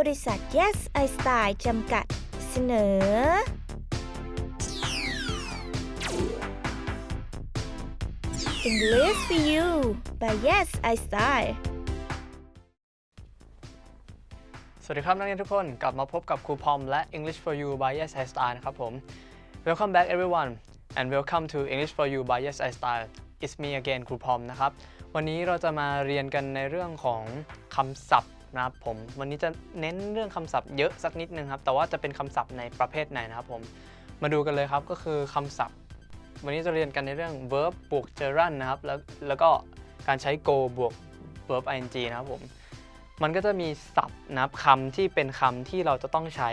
บริษัท Yes I Style จำกัด เสนอ English for you by Yes I Style สวัสดีครับนักเรียนทุกคน กลับมาพบกับครูพอมและ English for You by Yes I Style นะครับผม Welcome back everyone and welcome to English for You by Yes I Style It's me again ครูพอมนะครับ วันนี้เราจะมาเรียนกันในเรื่องของคำศัพท์ นะครับผมวันนี้จะเน้นเรื่องคำศัพท์เยอะสักนิดนึงครับแต่ว่าจะเป็นคำศัพท์ในประเภทไหนนะครับผมมาดูกันเลยครับก็คือคำศัพท์ วันนี้จะเรียนกันในเรื่อง verb บวก gerund นะครับแล้วแล้วก็การใช้ go บวก verb ing นะครับผมมันก็จะมีศัพท์นะครับคำที่เป็นคำที่เราจะต้องใช้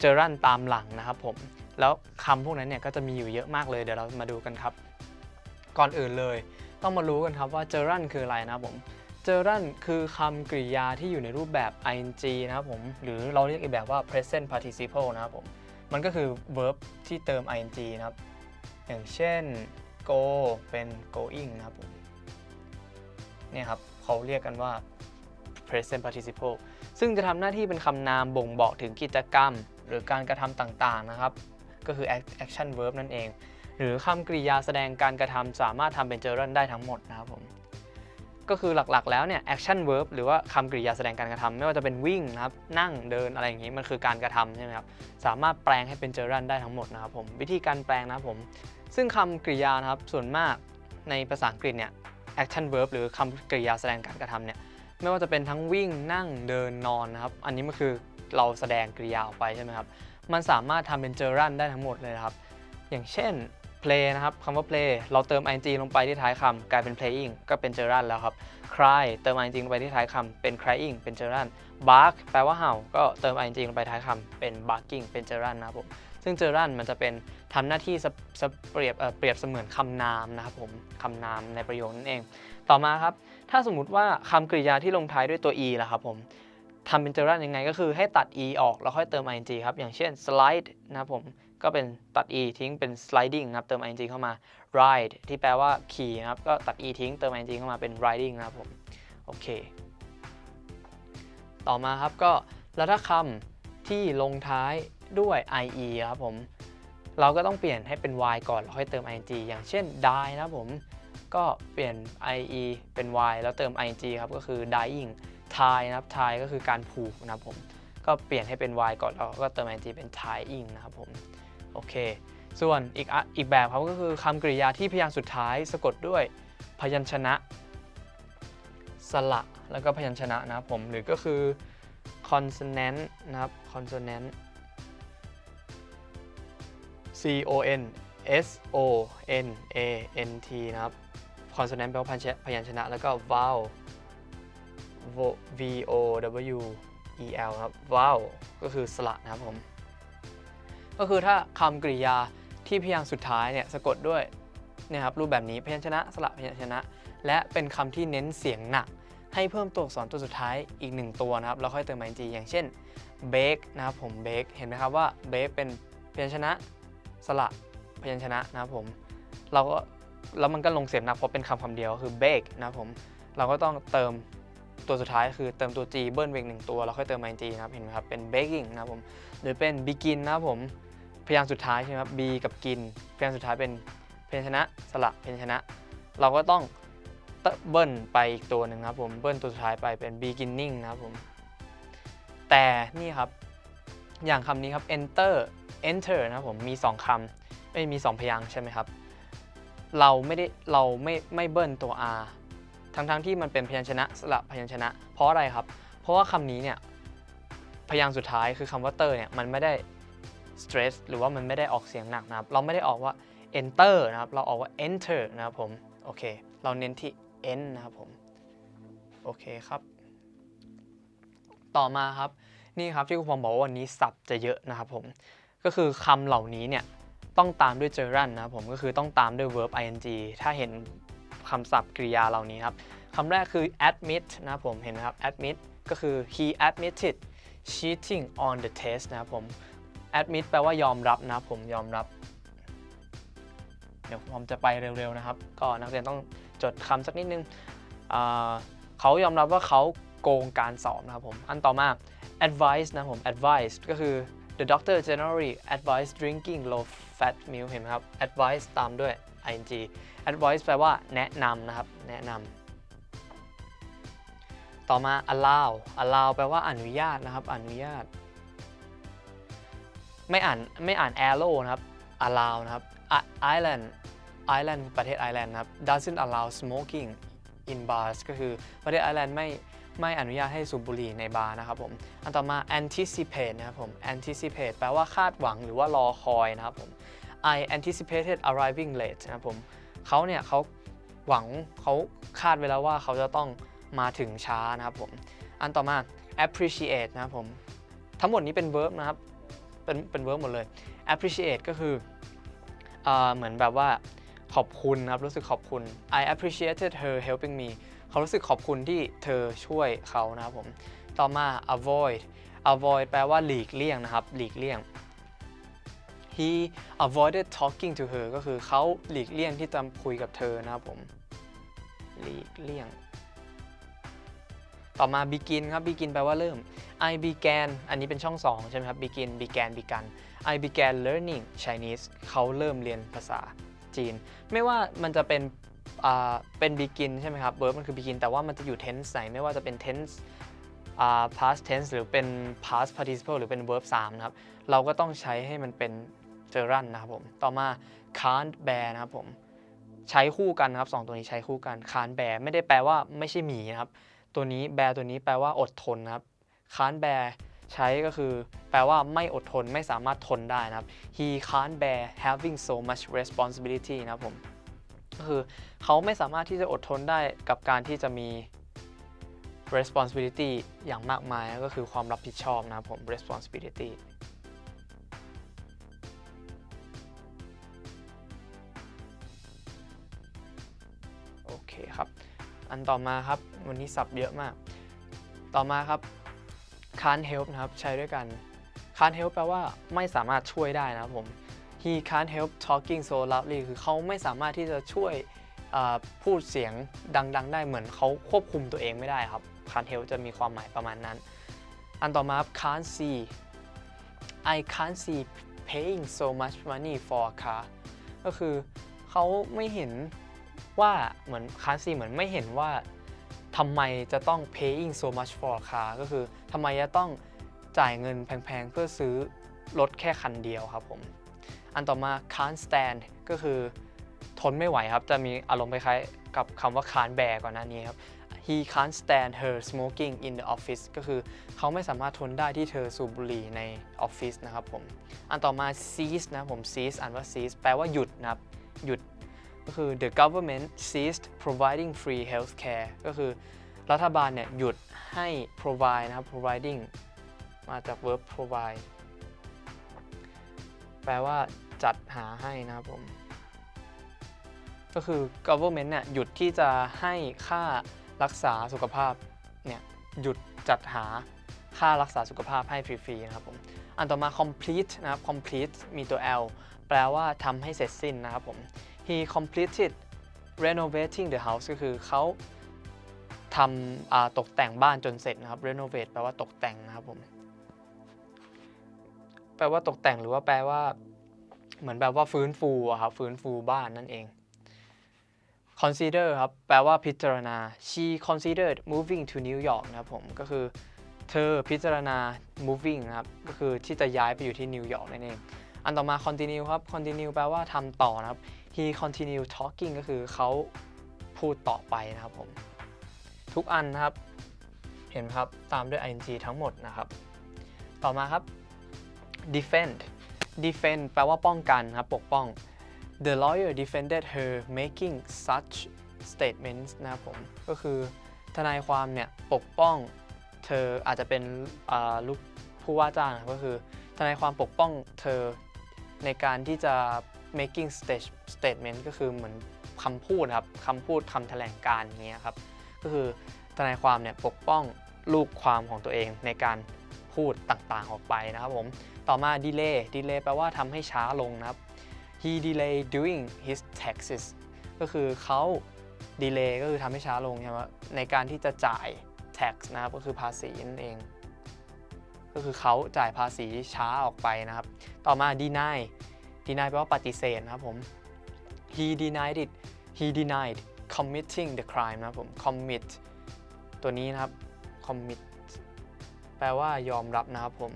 เจอรันตามหลังนะครับผมแล้วคำพวกนั้นเนี่ยก็จะมีอยู่เยอะมากเลยเดี๋ยวเรามาดูกันครับ ก่อนอื่นเลย ต้องมารู้กันครับว่าเจอรันคืออะไรนะครับผม เจอรันคือคำกริยาที่อยู่ในรูปแบบ ing นะครับผม หรือเราเรียกอีกแบบว่า present participle นะครับผม มันก็คือ verb ที่เติม ing นะครับ อย่างเช่น go เป็น going นะครับผมเนี่ยครับเขาเรียกกันว่า present participle ซึ่งจะทำหน้าที่เป็นคำนามบ่งบอกถึงกิจกรรม หรือการกระทำต่างๆนะครับ ก็คือ action verb นั่นเอง หรือคำกริยาแสดงการกระทำสามารถทำเป็น gerund ได้ทั้งหมดนะครับผม ก็คือหลักๆ แล้วเนี่ย action verb หรือว่าคำกริยาแสดงการกระทำไม่ว่าจะเป็นวิ่งนะครับนั่งเดินอะไรอย่างนี้มันคือการกระทำใช่ไหมครับสามารถแปลงให้เป็น gerund ได้ทั้งหมดนะครับผมวิธีการแปลงนะครับผมซึ่งคำกริยานะครับส่วนมากในภาษาอังกฤษเนี่ย action verb หรือคำกริยาแสดงการกระทำเนี่ยไม่ว่าจะเป็นทั้งวิ่งนั่งเดินนอนนะครับอันนี้มันคือเราแสดงกริยาออกไปใช่ไหมครับมันสามารถทำเป็นเจอรันได้ทั้งหมดเลยนะครับ อย่างเช่น play นะครับคำว่า play เราเติม ing ลงไปที่ท้ายคำกลายเป็น playing ก็เป็นเจอรันแล้วครับ cry เติม ing ลงไปที่ท้ายคำเป็น crying เป็นเจอรัน bark แปลว่าเห่า ก็เติม ing ลงไปท้ายคำเป็น barking เป็นเจอรันนะครับผมซึ่งเจอรันมันจะเป็นทำหน้าที่สเปรียบเเปรียบเสมือนคำนามนะครับผมคำนามในประโยคนั่นเอง ต่อมาครับ ถ้าสมมติว่าคำกริยาที่ลงท้ายด้วยตัว e ล่ะครับผมทำเป็นเจอรันยังไงก็คือให้ตัด e ออกแล้วค่อยเติม ing ครับ อย่างเช่น slide นะครับผม ก็เป็นตัด e ทิ้งเป็น sliding นะครับ เติม ing เข้ามา ride ที่แปลว่าขี่นะครับ ก็ตัด e ทิ้งเติม ing เข้ามาเป็น riding นะครับผม โอเค ต่อมาครับก็แล้วถ้าคำที่ลงท้ายด้วย ie ครับผม เราก็ต้องเปลี่ยนให้เป็น y ก่อนแล้วค่อยเติม ing อย่างเช่น die นะครับผม ก็เปลี่ยน ie เป็น y แล้วเติม ing ครับ ก็คือ dying tie นะครับ tie ก็คือการผูกนะครับผม ก็เปลี่ยนให้เป็น y ก่อนแล้วก็เติม ing เป็น tying นะครับผม โอเค ส่วนอีกอีกแบบครับก็คือคำกริยาที่พยางค์สุดท้ายสะกดด้วยพยัญชนะ สระ แล้วก็พยัญชนะนะครับผม หรือก็คือ consonant นะครับ consonant C O N S O N A N T นะครับ consonant แปลว่าพยัญชนะพยัญชนะแล้วก็ vowel Vo- W E L ครับ vowel ก็คือสระนะครับผม ก็คือถ้าคำกริยาที่พยางค์สุดท้ายเนี่ยสะกดด้วยนี่ยครับรูปแบบนี้พยัญชนะสระพยัญชนะ และเป็นคำที่เน้นเสียงหนัก ให้เพิ่มตัวอักษรตัวสุดท้ายอีกหนึ่งตัวนะครับแล้วค่อยเติม ing อย่างเช่น bake นะครับผม bake เห็นไหมครับว่า bake เป็นพยัญชนะสระพยัญชนะนะครับผมเราก็แล้วมันก็ลงเสียงหนักเพราะเป็นคำคำเดียวคือ bake นะครับผมเราก็ต้องเติม ตัวสุดท้ายคือเติมตัว g เบิ้ลเวงหนึ่งตัวแล้วค่อยเติม ing นะครับเห็นไหมครับเป็น baking นะครับผมหรือเป็น begin นะครับผมพยางค์สุดท้ายใช่ไหมครับ b กับกินพยางค์สุดท้ายเป็นพยัญชนะสระพยัญชนะ เราก็ต้องเตเบิ้ลไปอีกตัวหนึ่งนะครับผมเบิ้ลตัวสุดท้ายไปเป็น beginning นะครับผมแต่นี่ครับอย่างคำนี้ครับ enter enter นะครับผมมี 2คำไม่มี 2 พยางค์ใช่ไหมครับ เราไม่ได้เราไม่ไม่เบิ้ลตัว r ทั้งๆที่มันเป็นพยัญชนะสระพยัญชนะ เพราะอะไรครับ เพราะว่าคำนี้เนี่ยพยางค์สุดท้ายคือคำว่าเตอร์เนี่ยมันไม่ได้ stress หรือว่ามันไม่ได้ออกเสียงหนักนะครับ เราไม่ได้ออกว่า enter นะครับ เราออกว่า enter นะครับผม โอเค เราเน้นที่ n นะครับผม โอเคครับ ต่อมาครับ นี่ครับที่ครูพอมบอกว่าวันนี้ศัพท์จะเยอะนะครับผม ก็คือคำเหล่านี้เนี่ยต้องตามด้วย gerund นะครับผม ก็คือต้องตามด้วย verb ing ถ้าเห็น คำศัพท์กริยาเหล่านี้ครับคำแรกคือ admit นะครับผมเห็นไหมครับ admit ก็คือ he admitted cheating on the test นะครับผม admit แปลว่ายอมรับนะครับผมยอมรับ เดี๋ยวผมจะไปเร็วๆนะครับ ก็นักเรียนต้องจดคำสักนิดนึงเขายอมรับว่าเขาโกงการสอบนะครับผม อันต่อมา advice นะผม advice ก็คือ the doctor generally advise drinking low fat milk เห็นไหมครับ advice ตามด้วย ing advice แปลว่าแนะนำนะครับ แนะนำต่อมา allow allow แปลว่าอนุญาตนะครับ อนุญาต ไม่อ่านไม่อ่าน arrow นะครับ allow นะครับ I- Ireland Ireland ประเทศไอร์แลนด์นะครับ doesn't allow smoking in bars ก็คือประเทศไอร์แลนด์ไม่ไม่อนุญาตให้สูบบุหรี่ในบาร์นะครับผม อันต่อมา anticipate นะครับผม anticipate แปลว่าคาดหวังหรือว่ารอคอยนะครับผม I anticipated arriving late นะครับผมเขาเนี่ยเขาหวังเขาคาดไว้แล้วว่าเขาจะต้องมาถึงช้านะครับผม อันต่อมา appreciate นะครับผม ทั้งหมดนี้เป็น verb นะครับ เป็นเป็น verb หมดเลย appreciate ก็คืออ่าเหมือนแบบว่าขอบคุณนะครับ รู้สึกขอบคุณ I appreciated her helping me เขารู้สึกขอบคุณที่เธอช่วยเขานะครับผม ต่อมา avoid avoid แปลว่าหลีกเลี่ยงนะครับ หลีกเลี่ยง he avoided talking to her ก็คือเขาหลีกเลี่ยงที่จะคุยกับเธอนะครับผม หลีกเลี่ยง ต่อมา begin ครับ begin แปลว่าเริ่ม I began อันนี้เป็นช่อง2ใช่ไหมครับ begin began began I began learning Chinese เขาเริ่มเรียนภาษาจีน ไม่ว่ามันจะเป็นเป็น begin ใช่ไหมครับ verb มันคือ begin แต่ว่ามันจะอยู่ tense ไหน ไม่ว่าจะเป็น tense past tense หรือเป็น past participle หรือเป็น verb 3 นะครับ เราก็ต้องใช้ให้มันเป็น gerund นะครับผมต่อมา can't bear นะครับผมใช้คู่กันนะครับสองตัวนี้ใช้คู่กัน can't bear ไม่ได้แปลว่าไม่ใช่หมีนะครับตัวนี้ bear ตัวนี้แปลว่าอดทนนะครับ can't bear ใช้ก็คือ แปลว่าไม่อดทนไม่สามารถทนได้นะครับ he can't bear having so much responsibility นะครับผมก็คือเขาไม่สามารถที่จะอดทนได้กับการที่จะมี responsibility อย่างมากมายก็คือความรับผิดชอบนะครับผม responsibility อันต่อมาครับ วันนี้สับเยอะมาก ต่อมาครับ can't help นะครับ ใช้ด้วยกัน can't help แปลว่าไม่สามารถช่วยได้นะครับผม he can't help talking so loudly คือเขาไม่สามารถที่จะช่วยพูดเสียงดัง ๆ ได้เหมือนเขาควบคุมตัวเองไม่ได้ครับ can't help จะมีความหมายประมาณนั้น อันต่อมาครับ can't see I can't see paying so much money for a car ก็คือเขาไม่เห็น ว่าเหมือน can't see เหมือนไม่เห็นว่าทำไมจะต้อง paying so much for a car ก็คือทำไมจะต้องจ่ายเงินแพงๆ เพื่อซื้อรถแค่คันเดียวครับผม อันต่อมา can't stand ก็คือทนไม่ไหวครับ จะมีอารมณ์คล้ายๆกับคำว่า can't bear ก่อนหน้านี้ครับ he can't stand her smoking in the office ก็คือเขาไม่สามารถทนได้ที่เธอสูบบุหรี่ในออฟฟิศนะครับผม อันต่อมา cease นะผม cease อ่านว่า cease แปลว่าหยุดนะครับ หยุด ก็คือ the government ceased providing free health care ก็คือรัฐบาลเนี่ยหยุดให้ provide นะครับ providing มาจาก verb provide แปลว่าจัดหาให้นะครับผม ก็คือ government เนี่ยหยุดที่จะให้ค่ารักษาสุขภาพเนี่ยหยุดจัดหาค่ารักษาสุขภาพให้ฟรีๆนะครับผม อันต่อมา complete นะครับ complete มีตัว L แปลว่าทำให้เสร็จสิ้นนะครับผม he completed renovating the house ก็คือเขาทำตกแต่งบ้านจนเสร็จนะครับ renovate แปลว่าตกแต่งนะครับผม แปลว่าตกแต่งหรือว่าแปลว่า เหมือนแบบว่าฟื้นฟูอะครับ ฟื้นฟูบ้านนั่นเอง consider ครับ แปลว่าพิจารณา she considered moving to New York นะครับผม ก็คือ เธอพิจารณา moving นะครับ ก็คือที่จะย้ายไปอยู่ที่นิวยอร์กนั่นเอง อันต่อมา continue ครับ continue แปลว่าทำต่อนะครับ he continue talking ก็คือเขาพูดต่อไปนะครับผม ทุกอันนะครับ เห็นไหมครับ ตามด้วย ing ทั้งหมดนะครับ ต่อมาครับ defend defend แปลว่าป้องกันครับ ปกป้อง the lawyer defended her making such statements นะครับผม ก็คือทนายความเนี่ยปกป้องเธออาจจะเป็นลูกผู้ว่าจ้างก็คือทนายความปกป้องเธอ ในการที่จะ making state- statement ก็คือเหมือนคำพูดครับคำพูดคำแถลงการณ์อย่างเงี้ยครับ ก็คือทนายความเนี่ยปกป้องลูกความของตัวเองในการพูดต่างๆออกไปนะครับผม ต่อมา delay delay แปลว่าทำให้ช้าลงนะครับ he delayed doing his taxes ก็คือเขา delay ก็คือทำให้ช้าลงใช่ไหมในการที่จะจ่าย tax นะครับก็คือภาษีนั่นเอง ก็คือเขาจ่ายภาษีช้าออกไปนะครับ ต่อมา deny deny แปลว่าปฏิเสธนะครับผม he denied it he denied committing the crime นะครับผม commit ตัวนี้นะครับ commit แปลว่ายอมรับนะครับผม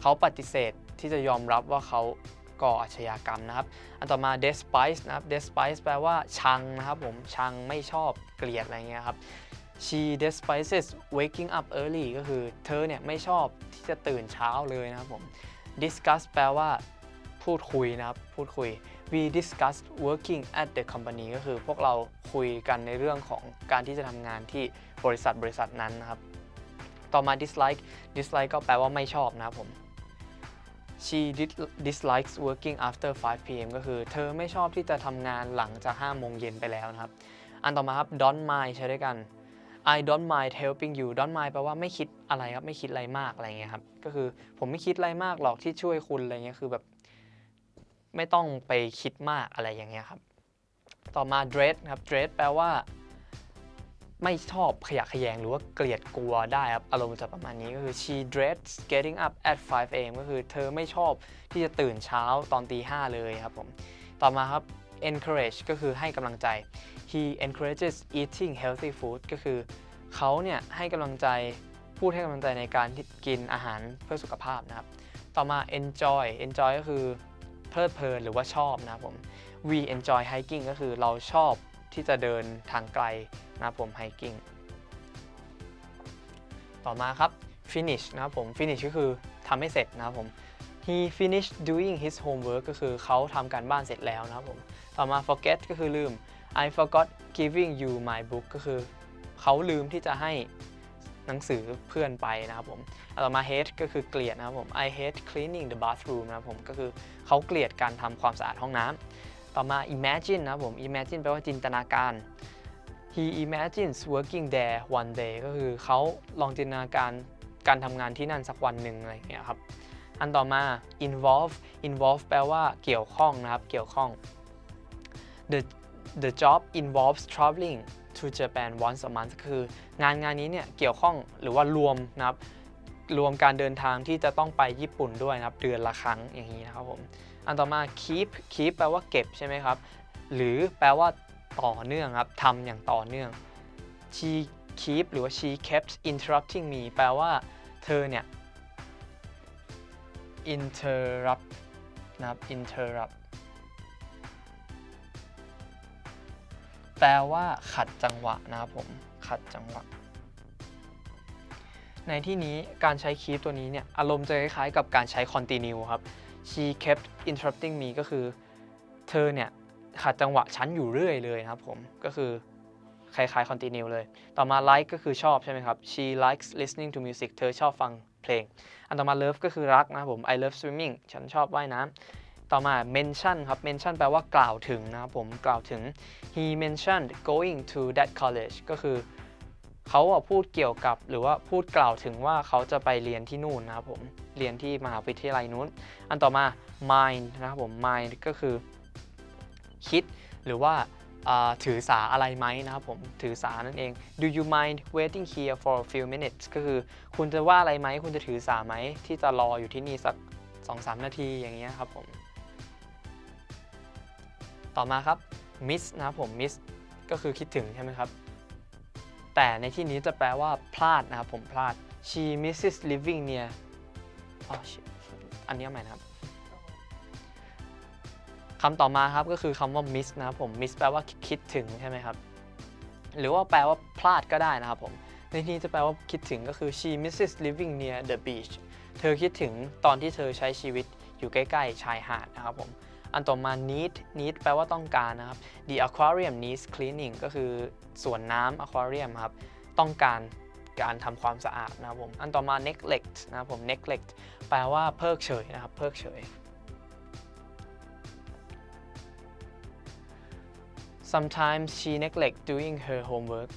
เขาปฏิเสธที่จะยอมรับว่าเขาก่ออาชญากรรมนะครับ อันต่อมา despise นะครับ despise แปลว่าชังนะครับผม ชังไม่ชอบเกลียดอะไรเงี้ยครับ she despises waking up early ก็คือเธอเนี่ยไม่ชอบที่จะตื่นเช้าเลยนะครับผม discuss แปลว่าพูดคุยนะครับ พูดคุย we discussed working at the company ก็คือพวกเราคุยกันในเรื่องของการที่จะทำงานที่บริษัทบริษัทนั้นนะครับ ต่อมา dislike dislike ก็แปลว่าไม่ชอบนะครับผม she dislikes working after 5 p.m. ก็คือเธอไม่ชอบที่จะทำงานหลังจาก5โมงเย็นไปแล้วนะครับ อันต่อมาครับ don't mind ใช้ด้วยกัน I don't mind helping you don't mind แปลว่าไม่คิดอะไรครับ ไม่คิดอะไรมากอะไรเงี้ยครับ ก็คือผมไม่คิดอะไรมากหรอกที่ช่วยคุณอะไรเงี้ย คือแบบ ไม่ต้องไปคิดมากอะไรอย่างเงี้ยครับ ต่อมา dread ครับ dread แปลว่า ไม่ชอบขยะแขยงหรือว่าเกลียดกลัวได้ครับ อารมณ์จะประมาณนี้ก็คือ she dreads getting up at 5 a.m. ก็คือเธอไม่ชอบที่จะตื่นเช้าตอนตีห้าเลยครับผม ต่อมาครับ encourage ก็คือให้กำลังใจ he encourages eating healthy food ก็คือเขาเนี่ยให้กำลังใจพูดให้กำลังใจในการกินอาหารเพื่อสุขภาพนะครับ ต่อมา enjoy enjoy ก็คือเพลิดเพลินหรือว่าชอบนะผม we enjoy hiking ก็คือเราชอบที่จะเดินทางไกลนะผม hiking ต่อมาครับ finish นะครับผม finish ก็คือทำให้เสร็จนะครับผม he finished doing his homework ก็คือเขาทำการบ้านเสร็จแล้วนะครับผม ต่อมา forget ก็คือลืม I forgot giving you my book ก็คือเขาลืมที่จะให้หนังสือเพื่อนไปนะครับผมต่อมา hate ก็คือเกลียดนะครับผม I hate cleaning the bathroom นะครับผมก็คือเขาเกลียดการทำความสะอาดห้องน้ำต่อมา imagine นะครับผม imagine แปลว่าจินตนาการ he imagines working there one day ก็คือเขาลองจินตนาการการทำงานที่นั่นสักวันหนึ่งอะไรอย่างเงี้ยครับ อันต่อมา involve involve แปลว่าเกี่ยวข้องนะครับ เกี่ยวข้อง the the job involves traveling to Japan once a month คืองานงานนี้เนี่ยเกี่ยวข้องหรือว่ารวมนะครับรวมการเดินทางที่จะต้องไปญี่ปุ่นด้วยนะครับเดือนละครั้งอย่างนี้นะครับผมอันต่อมา keep keep แปลว่าเก็บใช่ไหมครับ หรือแปลว่าต่อเนื่องครับทำอย่างต่อเนื่อง she keep หรือว่า she kept interrupting me แปลว่าเธอเนี่ย interrupt นะครับ interrupt แปลว่าขัดจังหวะนะครับผม ขัดจังหวะ ในที่นี้การใช้ keep ตัวนี้เนี่ย อารมณ์จะคล้ายๆกับการใช้ continue ครับ she kept interrupting me ก็คือ เธอเนี่ย ขัดจังหวะฉันอยู่เรื่อยเลยนะครับผม ก็คือคล้ายๆ continue เลย ต่อมา like ก็คือชอบใช่ไหมครับ she likes listening to music เธอชอบฟังเพลง อันต่อมา love ก็คือรักนะครับผม I love swimming ฉันชอบว่ายน้ำ ต่อมา mention ครับ mention แปลว่ากล่าวถึงนะครับผมกล่าวถึง he mentioned going to that college ก็คือเขาพูดเกี่ยวกับหรือว่าพูดกล่าวถึงว่าเขาจะไปเรียนที่นู่นนะครับผมเรียนที่มหาวิทยาลัยนู้น อันต่อมา mind นะครับผม mind ก็คือ คิดหรือว่าอ่าถือสาอะไรไหมนะครับผมถือสานั่นเอง do you mind waiting here for a few minutes ก็คือคุณจะว่าอะไรไหม คุณจะถือสาไหม ที่จะรออยู่ที่นี่สัก 2-3 นาทีอย่างเงี้ยครับผม ต่อมาครับ miss นะครับผม miss ก็คือคิดถึงใช่ไหมครับ แต่ในที่นี้จะแปลว่าพลาดนะครับผมพลาด she misses living near อ๋อ shit อันนี้ใหม่นะครับคำต่อมาครับก็คือคำว่า miss นะครับผม miss แปลว่าคิดถึงใช่ไหมครับ หรือว่าแปลว่าพลาดก็ได้นะครับผม ในที่นี้จะแปลว่าคิดถึงก็คือ she misses living near the beach เธอคิดถึงตอนที่เธอใช้ชีวิตอยู่ใกล้ ๆ ชายหาดนะครับผม อันต่อมา need need แปลว่าต้องการนะครับ the aquarium needs cleaning ก็คือส่วนน้ำ aquarium ครับต้องการการทำความสะอาดนะครับผม อันต่อมา neglect นะครับผม neglect แปลว่าเพิกเฉยนะครับเพิกเฉย sometimes she neglect doing her homework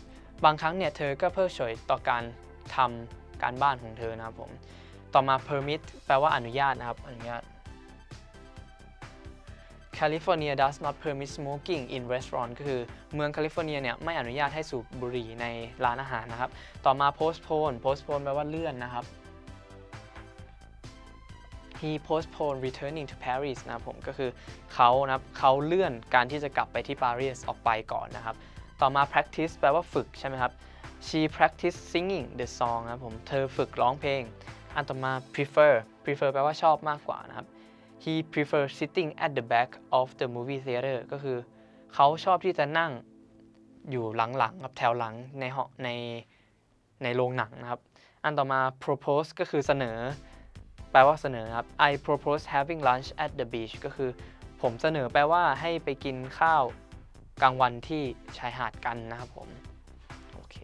บางครั้งเนี่ยเธอก็เพิกเฉยต่อการทำการบ้านของเธอนะครับผม ต่อมา permit แปลว่าอนุญาตนะครับอนุญาต California does not permit smoking in restaurant ก็คือเมืองแคลิฟอร์เนียเนี่ยไม่อนุญาตให้สูบบุหรี่ในร้านอาหารนะครับ ต่อมา postpone postpone แปลว่าเลื่อนนะครับ he postponed returning to Paris นะผมก็คือเขานะเขาเลื่อนการที่จะกลับไปที่ปารีสออกไปก่อนนะครับ ต่อมา practice แปลว่าฝึกใช่ไหมครับ she practiced singing the song นะผมเธอฝึกร้องเพลง อันต่อมา prefer prefer แปลว่าชอบมากกว่านะครับ he prefers sitting at the back of the movie theater ก็คือเขาชอบที่จะนั่งอยู่หลังๆครับแถวหลังในหอในในโรงหนังนะครับ อันต่อมา propose ก็คือเสนอ แปลว่าเสนอครับ I propose having lunch at the beach ก็คือผมเสนอแปลว่าให้ไปกินข้าวกลางวันที่ชายหาดกันนะครับผม โอเค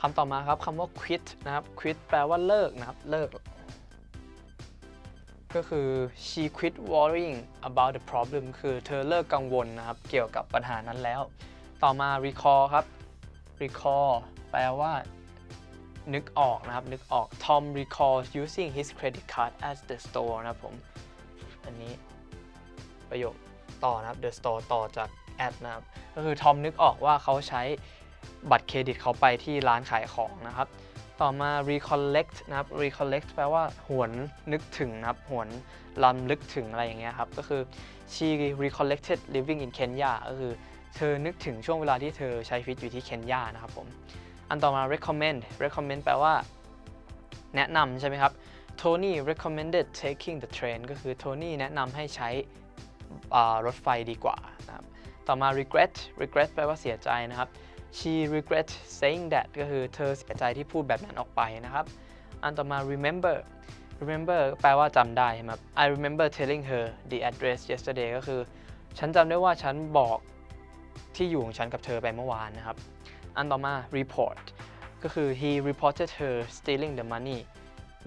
คำต่อมาครับคำว่า quit นะครับ quit แปลว่าเลิกนะครับ เลิก ก็คือ she quit worrying about the problem คือเธอเลิกกังวลนะครับ เกี่ยวกับปัญหานั้นแล้ว ต่อมา recall ครับ recall แปลว่า นึกออกนะครับ นึกออก Tom recalls using his credit card at the store นะครับผม อันนี้ประโยคต่อนะครับ the store ต่อจาก at นะครับ ก็คือ Tom นึกออกว่าเขาใช้บัตรเครดิตเขาไปที่ร้านขายของนะครับ ต่อมา recollect นะครับ recollect แปลว่าหวนนึกถึงนะครับ หวนลำลึกถึงอะไรอย่างเงี้ยครับ ก็คือ she recollected living in Kenya ก็คือเธอนึกถึงช่วงเวลาที่เธอใช้ชีวิตอยู่ที่เคนยานะครับผม อันต่อมา recommend recommend แปลว่า แนะนำใช่ไหมครับ Tony recommended taking the train ก็คือโทนี่แนะนำให้ใช้รถไฟดีกว่านะครับ ต่อมา regret regret แปลว่าเสียใจนะครับ she regret saying that ก็คือเธอเสียใจที่พูดแบบนั้นออกไปนะครับ อันต่อมา remember remember แปลว่าจำได้ใช่ไหมครับ I remember telling her the address yesterday ก็คือ ฉันจำได้ว่าฉันบอกที่อยู่ของฉันกับเธอไปเมื่อวานนะครับ อันต่อมา report ก็คือ he reported her stealing the money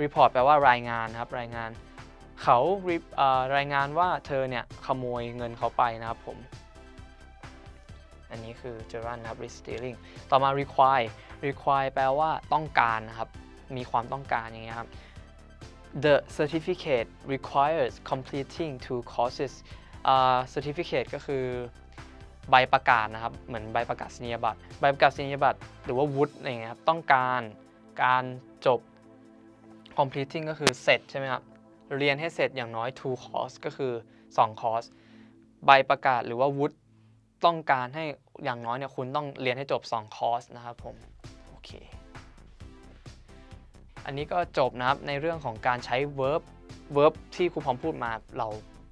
report แปลว่ารายงานนะครับรายงาน เขารายงานว่าเธอเนี่ยขโมยเงินเขาไปนะครับผม อันนี้คือ gerund นะครับ stealing ต่อมา require require แปลว่าต้องการนะครับ มีความต้องการอย่างเงี้ยครับ the certificate requires completing two courses อ่า certificate ก็คือใบประกาศนะครับ เหมือนใบประกาศนียบัตร ใบประกาศนียบัตร หรือว่าวุฒิอะไรเงี้ยครับ ต้องการการจบ completing ก็คือเสร็จใช่ไหมครับ เรียนให้เสร็จอย่างน้อย two course ก็คือ2คอร์สใบประกาศหรือว่าวุฒิ ต้องการให้อย่างน้อยเนี่ยคุณต้องเรียนให้จบ 2 คอร์สนะครับผมโอเคอันนี้ก็จบนะครับในเรื่องของการใช้ verb verb ที่ครูพร้อมพูดมาเรา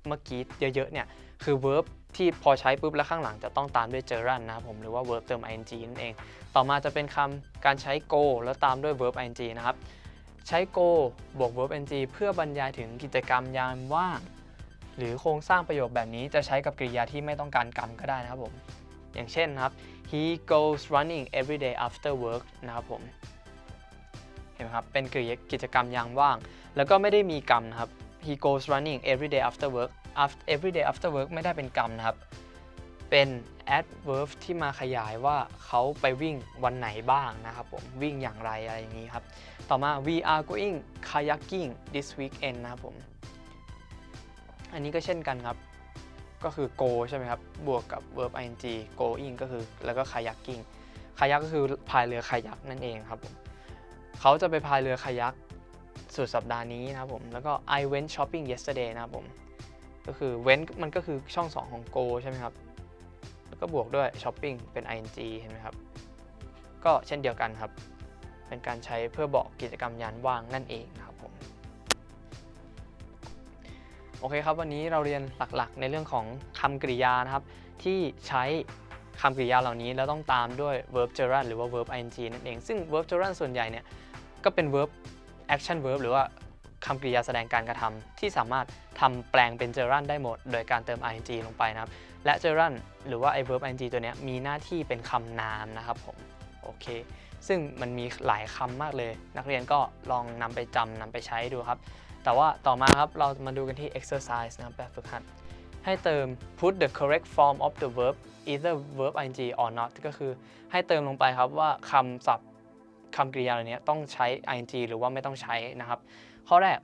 เมื่อกี้เยอะๆเนี่ยคือ verb ที่พอใช้ปุ๊บแล้วข้างหลังจะต้องตามด้วย gerund นะครับผมหรือว่า verb เติม ing นั่นเอง ต่อมาจะเป็นคำการใช้ go แล้วตามด้วย verb ing นะครับใช้ go บวก verb ing เพื่อบรรยายถึงกิจกรรมยามว่าง หรือโครงสร้างประโยคแบบนี้จะใช้กับกริยาที่ไม่ต้องการกรรมก็ได้นะครับผม อย่างเช่นนะครับ he goes running every day after work นะครับผม เห็นไหมครับ เป็นกริยากิจกรรมยามว่าง แล้วก็ไม่ได้มีกรรมนะครับ he goes running every day after work after every day after work ไม่ได้เป็นกรรมนะครับ เป็น adverb ที่มาขยายว่าเขาไปวิ่งวันไหนบ้างนะครับผม วิ่งอย่างไรอะไรอย่างนี้ครับ ต่อมา we are going kayaking this weekend นะครับผม อันนี้ก็เช่นกันครับ ก็คือ go ใช่ไหมครับ บวกกับ verb ing going ก็คือแล้วก็ kayaking คายักก็คือพายเรือคายักนั่นเองครับผมเขาจะไปพายเรือคายักสุดสัปดาห์นี้นะครับผม แล้วก็ I went shopping yesterday นะครับผม ก็คือ went มันก็คือช่อง 2 ของ go ใช่ไหมครับ แล้วก็บวกด้วย shopping เป็น ing เห็นไหมครับ ก็เช่นเดียวกันครับ เป็นการใช้เพื่อบอกกิจกรรมยานว่างนั่นเองนะครับ โอเคครับ วันนี้เราเรียนหลักๆ ในเรื่องของคำกริยานะครับ ที่ใช้คำกริยาเหล่านี้แล้วต้องตามด้วย verb gerund หรือว่า verb ing นั่นเอง ซึ่ง verb gerund ส่วนใหญ่เนี่ยก็เป็น verb action verb หรือว่าคำกริยาแสดงการกระทำที่สามารถทำแปลงเป็น gerund ได้หมด โดยการเติม ing ลงไปนะครับ และ gerund หรือว่าไอ้ verb ing ตัวนี้มีหน้าที่เป็นคำนามนะครับผมโอเค ซึ่งมันมีหลายคำมากเลย นักเรียนก็ลองนำไปจำนำไปใช้ดูครับ แต่ว่าต่อมาครับเรามาดูกันที่ exercise นะครับแบบฝึกหัด ให้เติม put the correct form of the verb either verb ing or not ก็คือให้เติมลงไปครับว่าคำศัพท์คำกริยาเหล่านี้ต้องใช้ ing หรือว่าไม่ต้องใช้นะครับ ข้อแรก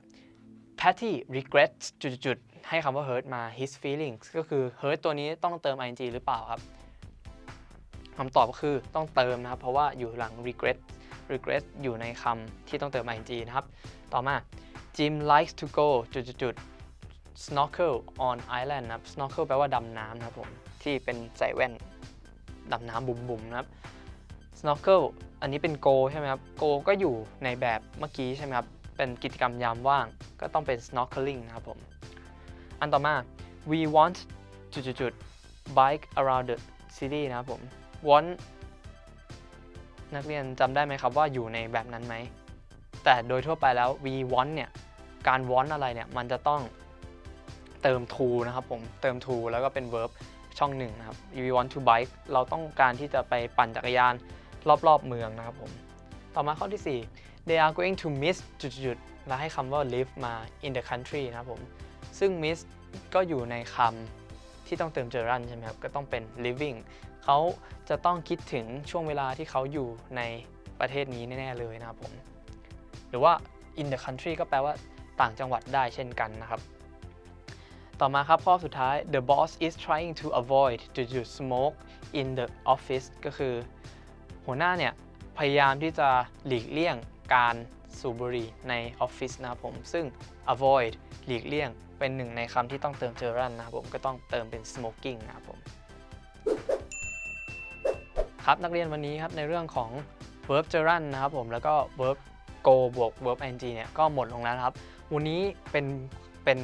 Patty regrets จุดๆให้คำว่า hurt มา his feelings ก็คือ hurt ตัวนี้ต้องเติม ing หรือเปล่าครับคำตอบก็คือต้องเติมนะครับ เพราะว่าอยู่หลัง regret regret อยู่ในคำที่ต้องเติม ing นะครับ ต่อมา Jim likes to go จุดๆๆ snorkel on island นะครับ snorkel แปลว่าดำน้ำนะครับผม ที่เป็นใส่แว่นดำน้ำบุ๋มๆนะครับ snorkel อันนี้เป็น go ใช่ไหมครับ go ก็อยู่ในแบบเมื่อกี้ใช่ไหมครับ เป็นกิจกรรมยามว่าง ก็ต้องเป็น snorkeling นะครับผม อันต่อมา we want จุดๆๆ bike around the city นะครับผม want นักเรียนจำได้ไหมครับว่าอยู่ในแบบนั้นไหม แต่โดยทั่วไปแล้ว we want เนี่ย การ want อะไรเนี่ยมันจะต้องเติม to นะครับผมเติม to แล้วก็เป็น verb ช่องหนึ่งนะครับ we want to bike เราต้องการที่จะไปปั่นจักรยานรอบๆเมืองนะครับผม ต่อมาข้อที่ 4 they are going to miss จุดๆๆแล้วให้คำว่า live มา in the country นะครับผม ซึ่ง miss ก็อยู่ในคำที่ต้องเติม gerund ใช่ไหมครับ ก็ต้องเป็น living เขาจะต้องคิดถึงช่วงเวลาที่เขาอยู่ในประเทศนี้แน่ ๆ เลยนะครับผม หรือว่า in the country ก็แปลว่า ต่างจังหวัดได้เช่นกันนะครับ ต่อมาครับข้อสุดท้าย the boss is trying to avoid จุดๆ smoke in the office ก็คือ หัวหน้าเนี่ย พยายามที่จะหลีกเลี่ยงการสูบบุหรี่ในออฟฟิศนะครับผม ซึ่ง avoid หลีกเลี่ยงเป็นหนึ่งในคำที่ต้องเติม gerund นะครับผม ก็ต้องเติมเป็น smoking นะครับผม ครับนักเรียนวันนี้ครับในเรื่องของ verb gerund นะครับผม แล้วก็ verb go บวก verb ing เนี่ย ก็หมดลงแล้วครับ วันนี้เป็นเป็น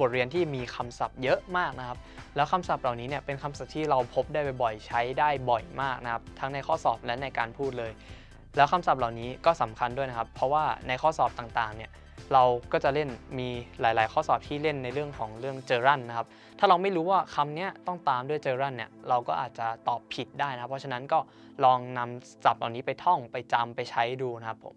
บทเรียนที่มีคำศัพท์เยอะมากนะครับ แล้วคำศัพท์เหล่านี้เนี่ยเป็นคำศัพท์ที่เราพบได้บ่อยๆ ใช้ได้บ่อยมากนะครับ ทั้งในข้อสอบและในการพูดเลย แล้วคำศัพท์เหล่านี้ก็สำคัญด้วยนะครับ เพราะว่าในข้อสอบต่างๆ เนี่ยเราก็จะเล่นมีหลาย ๆ ข้อสอบที่เล่นในเรื่องของเรื่องเจอรันนะครับ ถ้าเราไม่รู้ว่าคำนี้ต้องตามด้วยเจอรันเนี่ยเราก็อาจจะตอบผิดได้นะ เพราะฉะนั้นก็ลองนำศัพท์เหล่านี้ไปท่องไปจำไปใช้ดูนะครับผม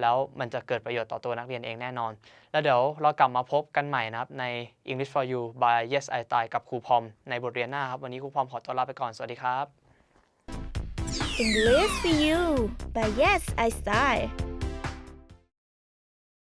แล้วมันจะเกิดประโยชน์ต่อตัวนักเรียนเองแน่นอน แล้วเดี๋ยวเรากลับมาพบกันใหม่นะครับ ใน English for You by Yes I Die กับครูพอม ในบทเรียนหน้าครับ วันนี้ครูพอมขอตัวลาไปก่อน สวัสดีครับ English for you by Yes I Style